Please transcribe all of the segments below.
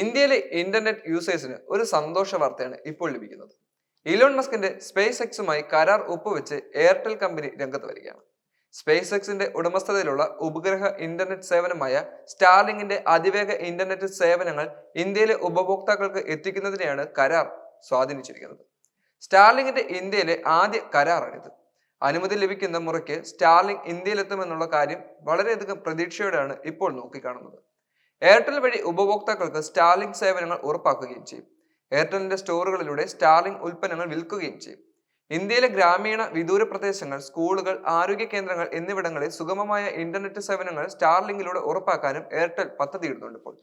ഇന്ത്യയിലെ ഇന്റർനെറ്റ് യൂസേഴ്സിന് ഒരു സന്തോഷ വാർത്തയാണ് ഇപ്പോൾ ലഭിക്കുന്നത്. ഇലോൺ മസ്കിന്റെ സ്പേസ് എക്സുമായി കരാർ ഒപ്പുവെച്ച് എയർടെൽ കമ്പനി രംഗത്ത് വരികയാണ്. സ്പേസ് എക്സിന്റെ ഉടമസ്ഥതയിലുള്ള ഉപഗ്രഹ ഇന്റർനെറ്റ് സേവനമായ സ്റ്റാർലിങ്ങിന്റെ അതിവേഗ ഇന്റർനെറ്റ് സേവനങ്ങൾ ഇന്ത്യയിലെ ഉപഭോക്താക്കൾക്ക് എത്തിക്കുന്നതിനെയാണ് കരാർ സ്വാധീനിച്ചിരിക്കുന്നത്. സ്റ്റാർലിങ്ങിന്റെ ഇന്ത്യയിലെ ആദ്യ കരാറാണിത്. അനുമതി ലഭിക്കുന്ന മുറയ്ക്ക് സ്റ്റാർലിംഗ് ഇന്ത്യയിലെത്തുമെന്നുള്ള കാര്യം വളരെയധികം പ്രതീക്ഷയോടെയാണ് ഇപ്പോൾ നോക്കിക്കാണുന്നത്. എയർടെൽ വഴി ഉപഭോക്താക്കൾക്ക് സ്റ്റാർലിംഗ് സേവനങ്ങൾ ഉറപ്പാക്കുകയും ചെയ്യും. എയർടെലിന്റെ സ്റ്റോറുകളിലൂടെ സ്റ്റാർലിംഗ് ഉൽപ്പന്നങ്ങൾ വിൽക്കുകയും ചെയ്യും. ഇന്ത്യയിലെ ഗ്രാമീണ വിദൂര പ്രദേശങ്ങൾ സ്കൂളുകൾ ആരോഗ്യ കേന്ദ്രങ്ങൾ എന്നിവിടങ്ങളിൽ സുഗമമായ ഇന്റർനെറ്റ് സേവനങ്ങൾ സ്റ്റാർലിങ്കിലൂടെ ഉറപ്പാക്കാനും എയർടെൽ പദ്ധതിയിടുന്നുണ്ട് ഇപ്പോൾ.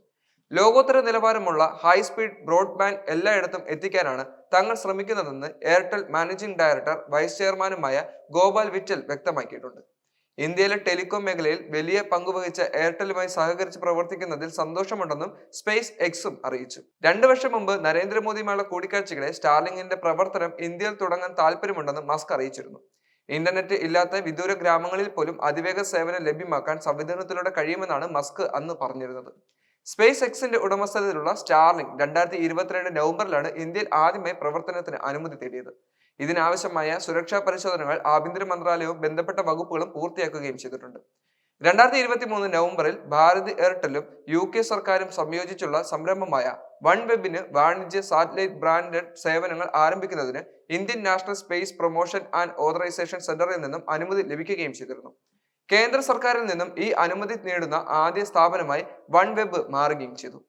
ലോകോത്തര നിലവാരമുള്ള ഹൈസ്പീഡ് ബ്രോഡ്ബാൻഡ് എല്ലായിടത്തും എത്തിക്കാനാണ് തങ്ങൾ ശ്രമിക്കുന്നതെന്ന് എയർടെൽ മാനേജിംഗ് ഡയറക്ടർ വൈസ് ചെയർമാനുമായ ഗോപാൽ വിറ്റൽ വ്യക്തമാക്കിയിട്ടുണ്ട്. ഇന്ത്യയിലെ ടെലികോം മേഖലയിൽ വലിയ പങ്കുവഹിച്ച എയർടെലുമായി സഹകരിച്ച് പ്രവർത്തിക്കുന്നതിൽ സന്തോഷമുണ്ടെന്നും സ്പേസ് എക്സും അറിയിച്ചു. രണ്ടു വർഷം മുമ്പ് നരേന്ദ്രമോദിയുമായുള്ള കൂടിക്കാഴ്ചകളെ സ്റ്റാർലിംഗിന്റെ പ്രവർത്തനം ഇന്ത്യയിൽ തുടങ്ങാൻ താല്പര്യമുണ്ടെന്നും മസ്ക് അറിയിച്ചിരുന്നു. ഇന്റർനെറ്റ് ഇല്ലാത്ത വിദൂര ഗ്രാമങ്ങളിൽ പോലും അതിവേഗ സേവനം ലഭ്യമാക്കാൻ സംവിധാനത്തിലൂടെ കഴിയുമെന്നാണ് മസ്ക് അന്ന് പറഞ്ഞിരുന്നത്. സ്പേസ് എക്സിന്റെ ഉടമസ്ഥതയിലുള്ള സ്റ്റാർലിംഗ് രണ്ടായിരത്തി ഇരുപത്തിരണ്ട് നവംബറിലാണ് ഇന്ത്യയിൽ ആദ്യമായി പ്രവർത്തനത്തിന് അനുമതി തേടിയത്. ഇതിനാവശ്യമായ സുരക്ഷാ പരിശോധനകൾ ആഭ്യന്തര മന്ത്രാലയവും ബന്ധപ്പെട്ട വകുപ്പുകളും പൂർത്തിയാക്കുകയും ചെയ്തിട്ടുണ്ട്. രണ്ടായിരത്തി ഇരുപത്തി മൂന്ന് നവംബറിൽ ഭാരത് എയർടെലും യു കെ സർക്കാരും സംയോജിച്ചുള്ള സംരംഭമായ വൺ വെബിന് വാണിജ്യ സാറ്റലൈറ്റ് ബ്രാൻഡഡ് സേവനങ്ങൾ ആരംഭിക്കുന്നതിന് Indian national space promotion and authorisation സെന്ററിൽ നിന്നും അനുമതി ലഭിക്കുകയും ചെയ്തിരുന്നു. കേന്ദ്ര സർക്കാരിൽ നിന്നും ഈ അനുമതി നേടുന്ന ആദ്യ സ്ഥാപനമായി വൺ വെബ് മാറുകയും ചെയ്തു.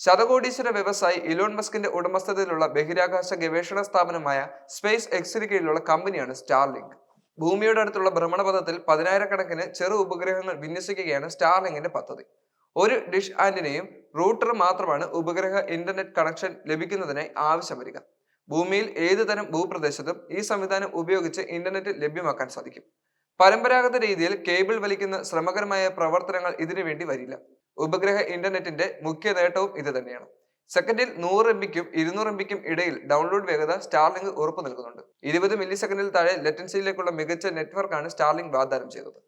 ശതകോടീശ്വര വ്യവസായി ഇലോൺ മസ്കിന്റെ ഉടമസ്ഥതയിലുള്ള ബഹിരാകാശ ഗവേഷണ സ്ഥാപനമായ സ്പേസ് എക്സിന് കീഴിലുള്ള കമ്പനിയാണ് സ്റ്റാർലിങ്ക്. ഭൂമിയുടെ അടുത്തുള്ള ഭ്രമണപഥത്തിൽ പതിനായിരക്കണക്കിന് ചെറു ഉപഗ്രഹങ്ങൾ വിന്യസിക്കുകയാണ് സ്റ്റാർലിങ്കിന്റെ പദ്ധതി. ഒരു ഡിഷ് ആന്റിനയും റൂട്ടർ മാത്രമാണ് ഉപഗ്രഹ ഇന്റർനെറ്റ് കണക്ഷൻ ലഭിക്കുന്നതിനായി ആവശ്യം വരിക ഭൂമിയിൽ ഏതു തരം ഭൂപ്രദേശത്തും ഈ സംവിധാനം ഉപയോഗിച്ച് ഇന്റർനെറ്റ് ലഭ്യമാക്കാൻ സാധിക്കും. പരമ്പരാഗത രീതിയിൽ കേബിൾ വലിക്കുന്ന ശ്രമകരമായ പ്രവർത്തനങ്ങൾ ഇതിനു വേണ്ടി വരില്ല. ഉപഗ്രഹ ഇന്റർനെറ്റിന്റെ മുഖ്യ നേട്ടവും ഇത് തന്നെയാണ്. സെക്കൻഡിൽ നൂറ് എം ബിക്കും ഇരുന്നൂറ് എം ബിക്കും ഇടയിൽ ഡൗൺലോഡ് വേഗത സ്റ്റാർലിംഗ് ഉറപ്പു നൽകുന്നുണ്ട്. ഇരുപത് മില്ലി സെക്കൻഡിൽ താഴെ ലെറ്റൻസിയിലേക്കുള്ള മികച്ച നെറ്റ്വർക്കാണ് സ്റ്റാർലിംഗ് വാഗ്ദാനം ചെയ്തത്.